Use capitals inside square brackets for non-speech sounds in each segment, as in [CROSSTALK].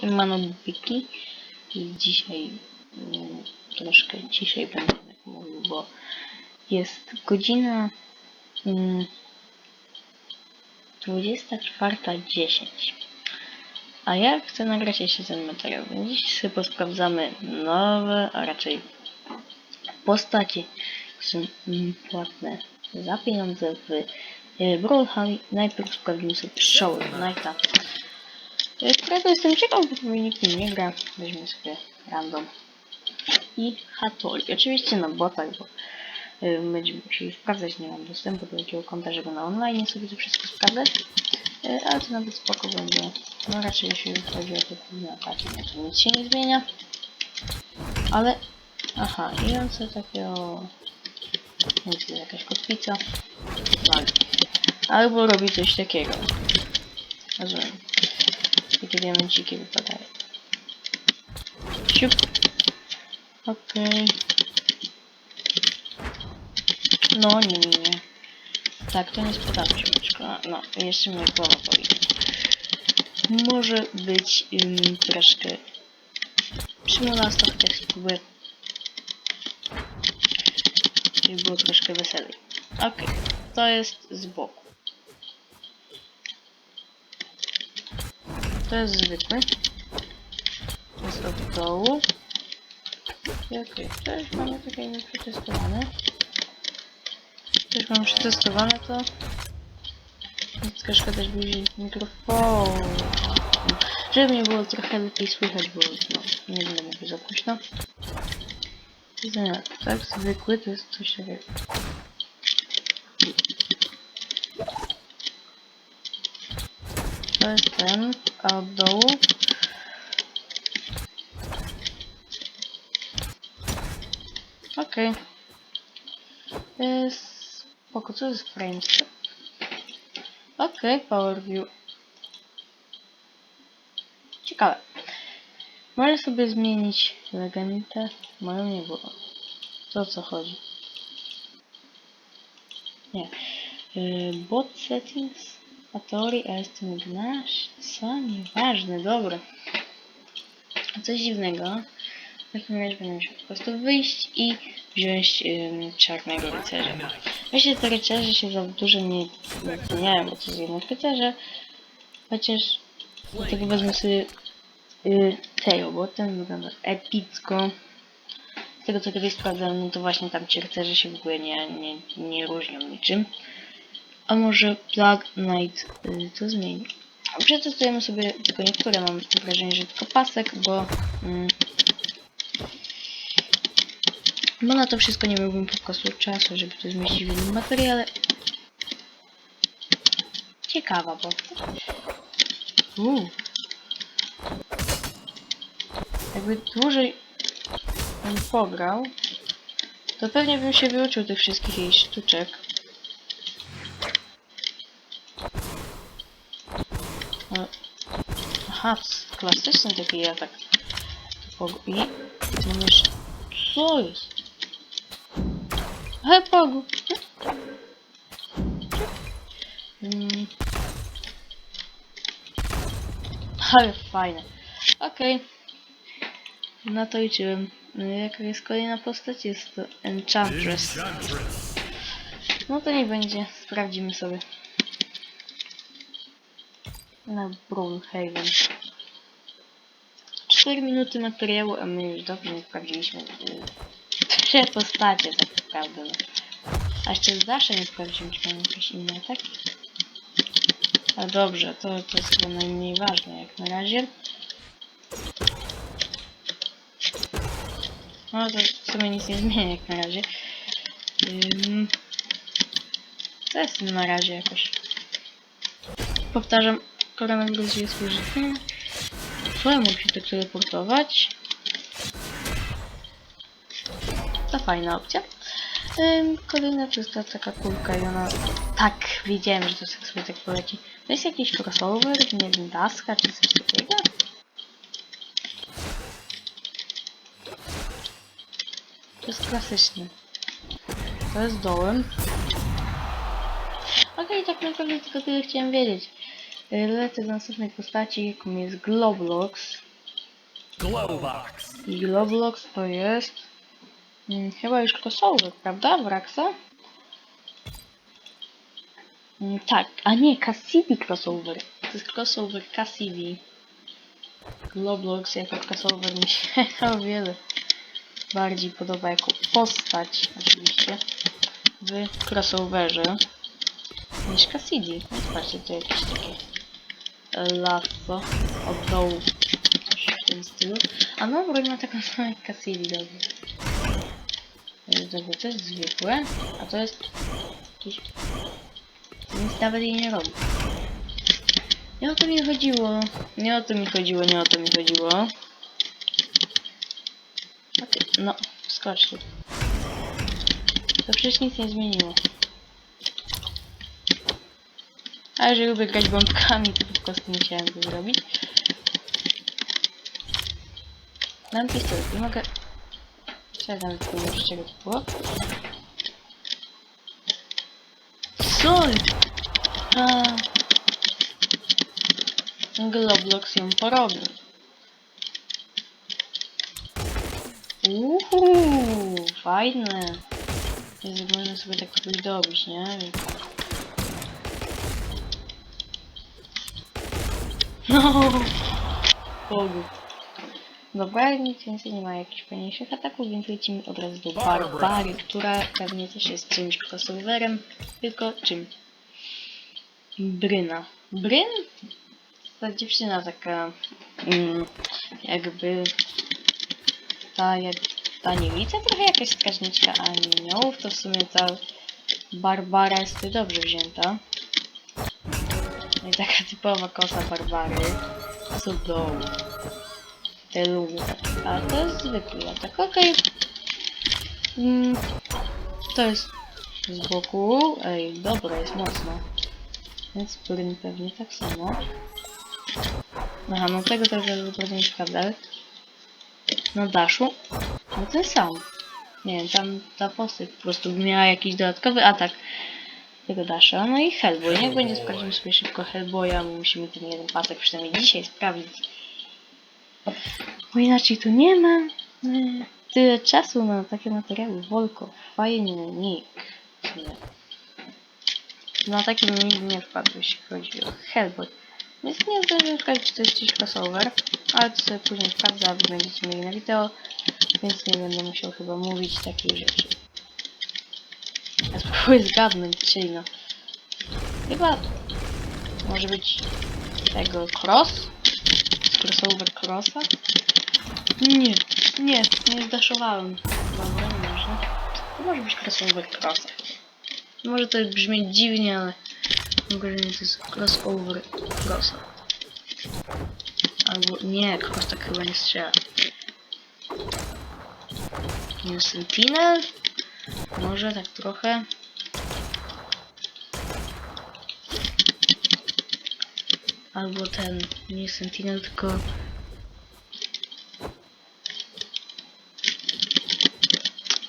Siemano Biki dzisiaj mm, troszkę ciszej będę jednak mówił, bo jest godzina mm, 24.10 a ja chcę nagrać jeszcze ten materiał, więc dziś sobie posprawdzamy nowe, a raczej postaci, które są mm, płatne za pieniądze w e, Brawlhalla. Najpierw sprawdzimy sobie Show Knighta, którego jestem ciekaw, bo pewnie nikt nie gra. Weźmy sobie random. I Hattori. Oczywiście na botach, bo y, będziemy musieli sprawdzać, nie mam dostępu do takiego konta, żeby na online sobie to wszystko sprawdzać. Y, ale to nawet spoko będzie. No raczej jeśli chodzi o te główne ataki, no to nic się nie zmienia. Ale... Aha, i on co takiego... Nie wiem, jakaś kotwica. Tak. Albo robi coś takiego. Rozumiem. Takie diamenciki wypadają. Siup. Okej. No, nie, nie, nie. Tak, to nie spodaba się myszka. No, jeszcze mnie głowa boli. Może być ym, troszkę przymulasta, chociaż spróbuję. Żeby było troszkę weselej. Okej, to jest z boku. To jest zwykły. To jest od dołu. I okej, to już mamy takie inne przetestowane. To już mam przetestowane to. Troszkę też bliżej mikrofonu. Żeby mnie było trochę lepiej słychać, bo no, nie będę mówił za głośno. Widzę, tak, zwykły to jest coś takiego. To jest ten, od dołu Okej. Okay. Spoko, co jest frames? Okej, power view. Ciekawe. Możesz sobie zmienić legendę. Moją nie było. To co chodzi? Nie. Yy, bot settings. Atori estimate nasz. Co? Nieważne, dobra. Coś dziwnego. W takim razie będę po prostu wyjść i wziąć ym, czarnego rycerza. Myślę, że te rycerze się za dużo nie zmieniają, bo to jest jednak rycerze. Chociaż dlatego wezmę sobie y, tego, bo ten wygląda epicko. Z tego co kiedyś sprawdzałem, no to właśnie tam ci rycerze się w ogóle nie, nie, nie różnią niczym. A może Black Knight y, to zmieni. Przetestujemy sobie tylko niektóre, mam wrażenie, że tylko pasek, bo... Mm, bo na to wszystko nie miałbym po prostu czasu, żeby to zmieścić w jednym materiale. Ciekawa postać. Uuu. Jakby dłużej bym pograł, to pewnie bym się wyuczył tych wszystkich jej sztuczek. Aha, to jest klasyczny taki atak. I jeszcze... Co jest? Hej, Pogu! Mm. Ale fajne. Okej. Na to liczyłem. No, Jaka jest kolejna postać? Jest to Enchantress. No to nie będzie. Sprawdzimy sobie. Na Brownhaven. 4 minuty materiału, a my już dobrze nie sprawdziliśmy. Trzy postacie tak naprawdę. A jeszcze z Dasha nie sprawdziłem, czy mam jakieś inne ataki. A dobrze, to, to jest chyba najmniej ważne jak na razie. No to w sumie nic nie zmienia jak na razie. Ym... To jest na razie jakoś. Powtarzam, koronawirus jest użytny. Co ja mógł się tak teleportować? To fajna opcja. Ym, kolejna to jest ta taka kulka i ona... Tak, wiedziałem, że to sobie tak poleci. To jest jakiś crossover, nie wiem, daska czy coś takiego? To jest klasyczny. To jest dołem. Okej, tak naprawdę tylko tyle chciałem wiedzieć. Y, Lecę do następnej postaci, jaką jest Globlox. Glowbox. I Roblox to jest... Mm, chyba już crossover, prawda? Wraxa? Mm, tak, a nie, Cassidy crossover. To jest crossover Cassidy. Roblox jako crossover mi się [LAUGHS] o wiele bardziej podoba jako postać, oczywiście, w crossoverze niż Cassidy. Zobaczcie, to jakieś takie lasso coś w tym stylu. A no, broń ma taką samą jak Cassidy, dobrze. Dobre, to jest zwykłe, a to jest jakiś... Nic nawet jej nie robi. Nie o to mi chodziło. Nie o to mi chodziło, nie o to mi chodziło. Okej, no, skocz tu. To przecież nic nie zmieniło. A że lubię grać bombkami, to po prostu musiałem to zrobić. Mam pistolet, nie mogę... Czekam, tylko już czego to było. Sol! A... Globlox ją porobił. Uhu, fajne. Jezu, można sobie tak coś dobić, nie? No! Bogu. Dobra, nic więcej nie ma jakichś fajniejszych ataków, więc lecimy od razu do Barbary, która pewnie też jest czymś crossoverem, tylko czym? Bryna. Bryn? Ta dziewczyna taka, mm, jakby, ta jak, ta niewica trochę jakaś strażniczka aniołów, to w sumie ta Barbara jest dobrze wzięta. No i taka typowa kosa Barbary, co. Te lubię, a to jest zwykły atak, okej. Mm, to jest z boku, ej, dobra, jest mocno. Więc Bryn pewnie tak samo. Aha, no tego to już pewnie nie sprawdzał. Na daszu. No ten sam. Nie wiem, tam ta postać po prostu miała jakiś dodatkowy atak tego dasza. No i Hellboy. Niech będzie sprawdzimy sobie szybko Hellboya. bo Musimy ten jeden pasek przynajmniej dzisiaj sprawdzić. Bo inaczej tu nie ma tyle czasu na takie materiały. Wolko, fajny nick. Na taki bym nigdy nie wpadł, jeśli chodzi o Hellboy. Więc nie zdążyłem sprawdzić, czy to jest gdzieś crossover, ale to sobie później sprawdzę, wy będziecie mieli na wideo, więc nie będę musiał chyba mówić takiej rzeczy. Ja spróbuję zgadnąć, czyli no. Chyba może być tego cross? Crossover crossa? Nie, nie, nie zdaszowałem. Dobra, nie. To może być crossover crossa. Może to brzmieć dziwnie, ale ogólnie to jest crossover crossa. Albo nie, cross tak chyba nie strzela. Nie, Sentinel? Może tak trochę. Albo ten, nie Sentinel, tylko...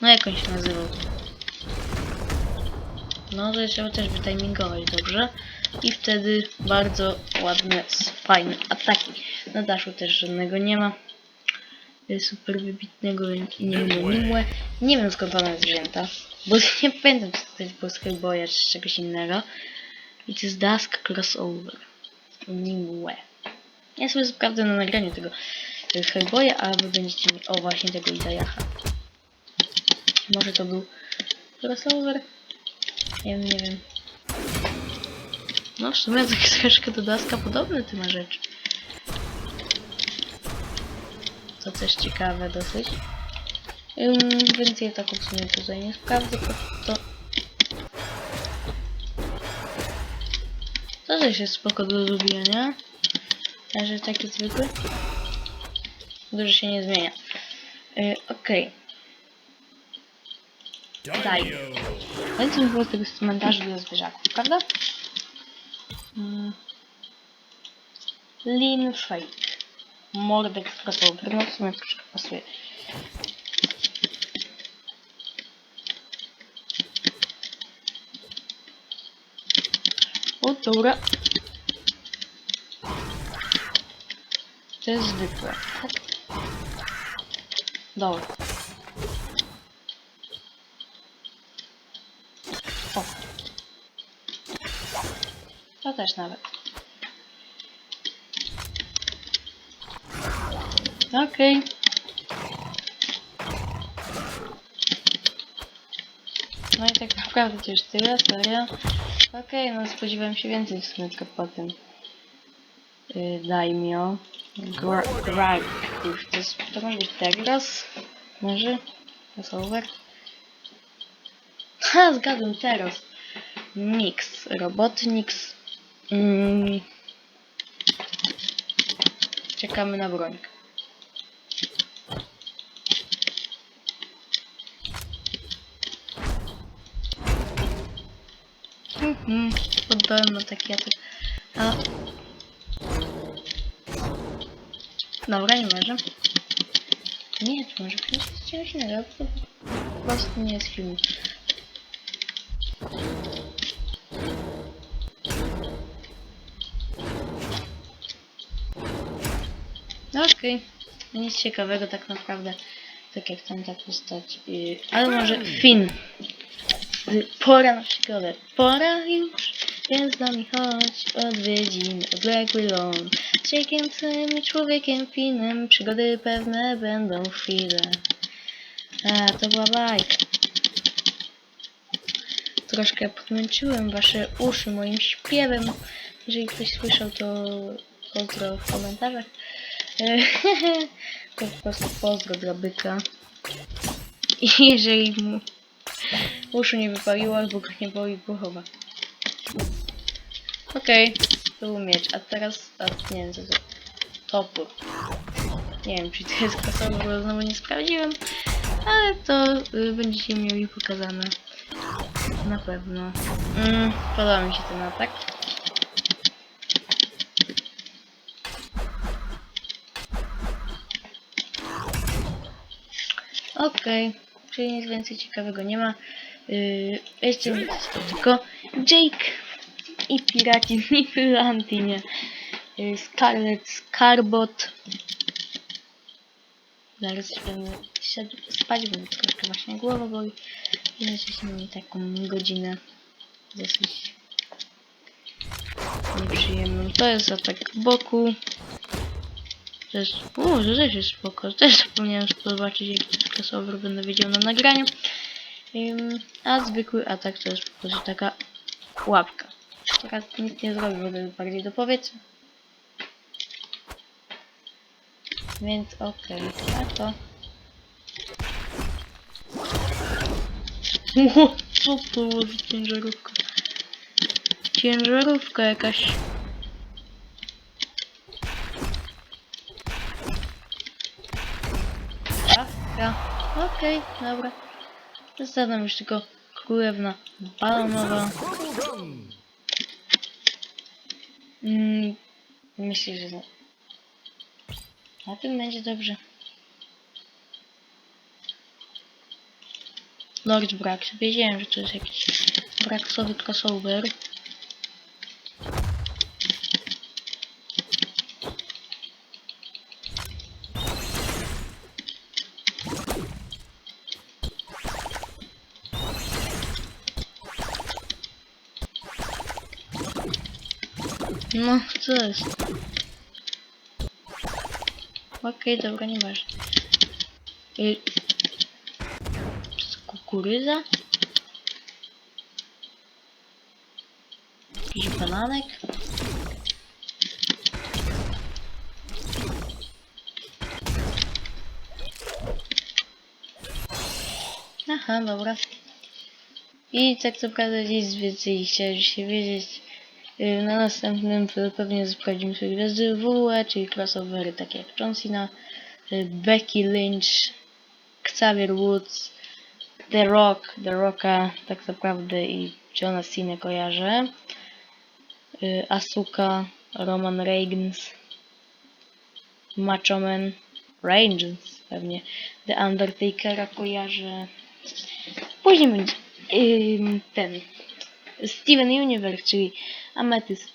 No jak on się nazywał? No to trzeba też wytimingować dobrze. I wtedy bardzo ładne, fajne ataki. Na daszu też żadnego nie ma. Super wybitnego nie miłe. Nie wiem skąd ona jest wzięta. Bo [LAUGHS] nie pamiętam czy to jest z Hellboya czy czegoś innego. I to jest Dusk Crossover. Nimue. Ja sobie sprawdzę na nagraniu tego Hellboya, a wy będziecie mi... O właśnie tego Idayaha. Może to był crossover? Wiem, nie wiem. No w sumie tak [LAUGHS] troszeczkę do Daska podobny ty ma rzeczy. To też ciekawe dosyć. Ym, więcej ataków w sumie tutaj nie sprawdzę, to... To, to też jest spoko do zrobienia. A że taki zwykły? Dużo się nie zmienia. Yy, Okej. Daj. Dino. Więc mi było z tego cmentarza dla zwierzaków, prawda? Mm. Lean Fake. Mordek crossover. No w sumie troszkę pasuje. Dobra. Jest zwykłe. Dobra. O. To też nawet. Okej. No i tak naprawdę to już tyle, serio. Okej, no spodziewałem się więcej w sumie tylko po tym. Yy, Daimyo. Gra- Grag. To, jest, to może być Tegros? Może? Crossover? Ha, zgadłem, teraz. Mix. Robotnix. Mm. Czekamy na brońkę. Mhm, poddałem na taki atak. A... Dobra, nie może. Nie, to może ktoś z czegoś innego, to po prostu nie jest film. No okej, nic ciekawego tak naprawdę, tak jak tam ta postać. Yy, ale może film. Pora na przygodę. Pora już, więc z nami chodź. Odwiedzin odległy ląd. Ciekieńcem i człowiekiem finem. Przygody pewne będą chwile. A, to była bajka. Troszkę podmęczyłem wasze uszy moim śpiewem. Jeżeli ktoś słyszał, to pozdro w komentarzach. [LAUGHS] To po prostu pozdro dla byka. I jeżeli mu uszu nie wypaliło, albo go nie boli głowa. Okej, to był miecz, a teraz, a nie wiem co to, topór. Nie wiem, czy to jest klasowe, bo znowu nie sprawdziłem, ale to y, będziecie mieli pokazane. Na pewno. Mm, podoba mi się ten atak. Okej, czyli nic więcej ciekawego nie ma. Yy, jeszcze nic, tylko Jake i piraci z Nifilandii, nie? Yy, Scarlet Scarbot. Zaraz będę spać, bo troszkę właśnie głowa boli. I jesteśmy mi taką godzinę dosyć nieprzyjemną. To jest atak boku. To jest, o, to też jest spoko. Też zapomniałem zobaczyć jaki to jest crossover, będę wiedział na nagraniu. A zwykły atak to jest po prostu taka łapka. Teraz nic nie zrobię, będę bardziej do powietrza. Więc okej, a to... [LAUGHS] Ło, co to było za ciężarówka? Ciężarówka jakaś. Okej, dobra. Zostaną już tylko królewna balonowa. Mm, myślę, że na- na tym będzie dobrze. Lord Brax. Wiedziałem, że to jest jakiś Braxowy crossover. No, co jest? Okej, dobra, nieważne. Y... Kukurydza? Jakiś bananek? Aha, dobra. I tak naprawdę nic więcej chciałem się wiedzieć. Yy, Na następnym pewnie sprawdzimy sobie gwiazdy WWE, czyli crossovery takie jak John Cena, yy, Becky Lynch, Xavier Woods, The Rock, The Rocka tak naprawdę i Johna Cena kojarzę, yy, Asuka, Roman Reigns, Macho Man, Reigns pewnie, The Undertakera kojarzę. Później będzie ten Steven Universe, czyli Ametyst.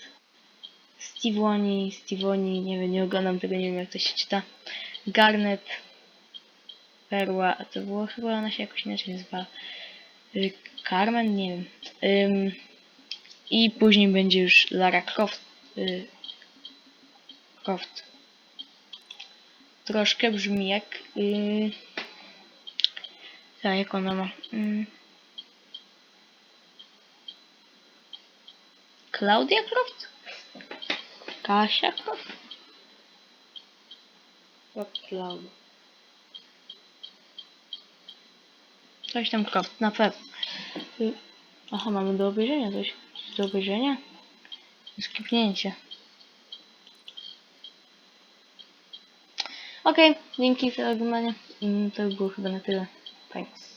Stevoni, Stevoni, nie wiem, nie oglądam tego, nie wiem jak to się czyta. Garnet. Perła, a to było chyba ona się jakoś inaczej nazywała. Y, Carmen, nie wiem. Ym, I później będzie już Lara Croft. Y, Croft. Troszkę brzmi jak. Y, tak, jak ona ma. Mm. Claudia Croft? Kasia Croft? Cloud. Coś tam Croft, na pewno. Aha, mamy do obejrzenia coś. Do obejrzenia? Skipnięcie. Okej, dzięki za oglądanie. To by było chyba na tyle. Thanks.